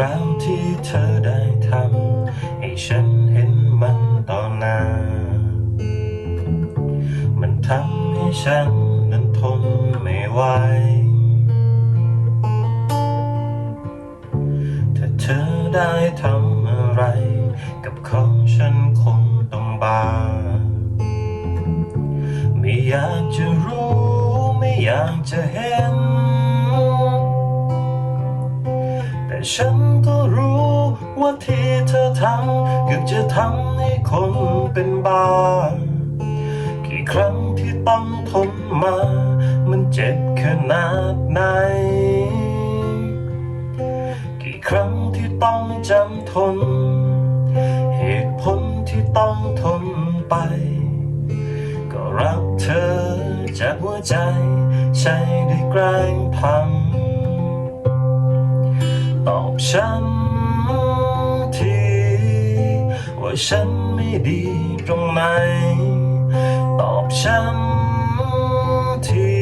ราวที่เธอได้ทำให้ฉันเห็นมันต่อหน้า มันทำให้ฉันนั้นทนไม่ไหวถ้าเธอได้ทำอะไร กับของฉันคงต้องบาไม่อยากจะรู้ ไม่อยากจะเห็น ฉันก็รู้ว่าที่เธอทำเกือบจะทำให้คนเป็นบ้า กี่ครั้งที่ต้องทนมา มันเจ็บขนาดไหน กี่ครั้งที่ต้องจำทน เหตุผลที่ต้องทนไป ก็รักเธอจากหัวใจ ใช่ได้แกล้งทำ ฉันทีว่าฉันไม่ดีตรงไหน ตอบฉันที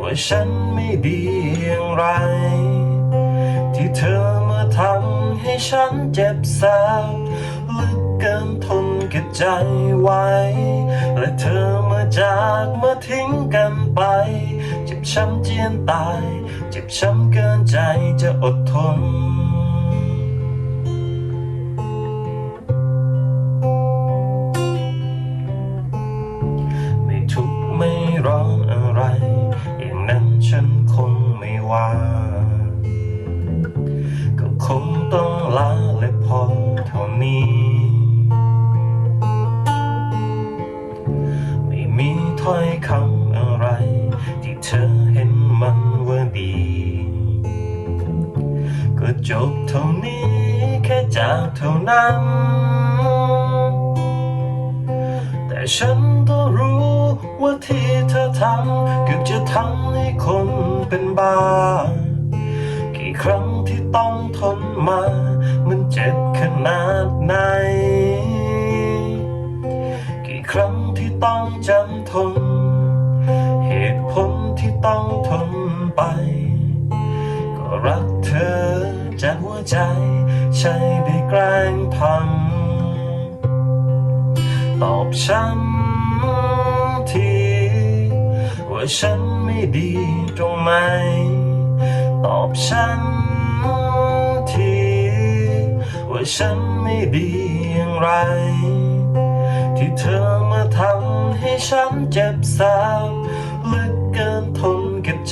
ว่าฉันไม่ดีอย่างไร ที่เธอมาทำให้ฉันเจ็บแสบลึกเกินทนเก็บใจไว้ และเธอมาจากมาทิ้ง ช้ำเจียนตาย เจ็บช้ำเกินใจจะอดทน ไม่ทุกข์ไม่ร้อนอะไร อย่างนั้นฉันคงไม่ว่า ก็คงต้องลาและพอเท่านี้ไม่มีถ้อยคำ จบเท่านี้แค่จากเท่านั้น แต่ฉันก็รู้ว่าที่เธอทำเกือบจะทำให้คนเป็นบ้า กี่ครั้งที่ต้องทนมา มันเจ็บขนาดไหน กี่ครั้งที่ต้องจำทน เหตุผลที่ต้องทนไป ก็รักเธอ จากหัวใจ ใช่ได้แกล้งทำตอบฉันที ว่าฉันไม่ดีตรงไหนตอบฉันที ว่าฉันไม่ดีอย่างไร ที่เธอมาทำให้ฉันเจ็บแสบลึกเกินทน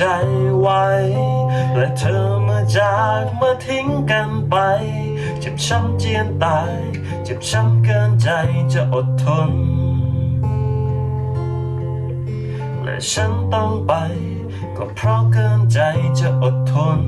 ใจไว้ และเธอมาจากมาทิ้งกันไป เจ็บช้ำเจียนตาย เจ็บช้ำเกินใจจะอดทน และฉันต้องไป ก็เพราะเกินใจจะอดทน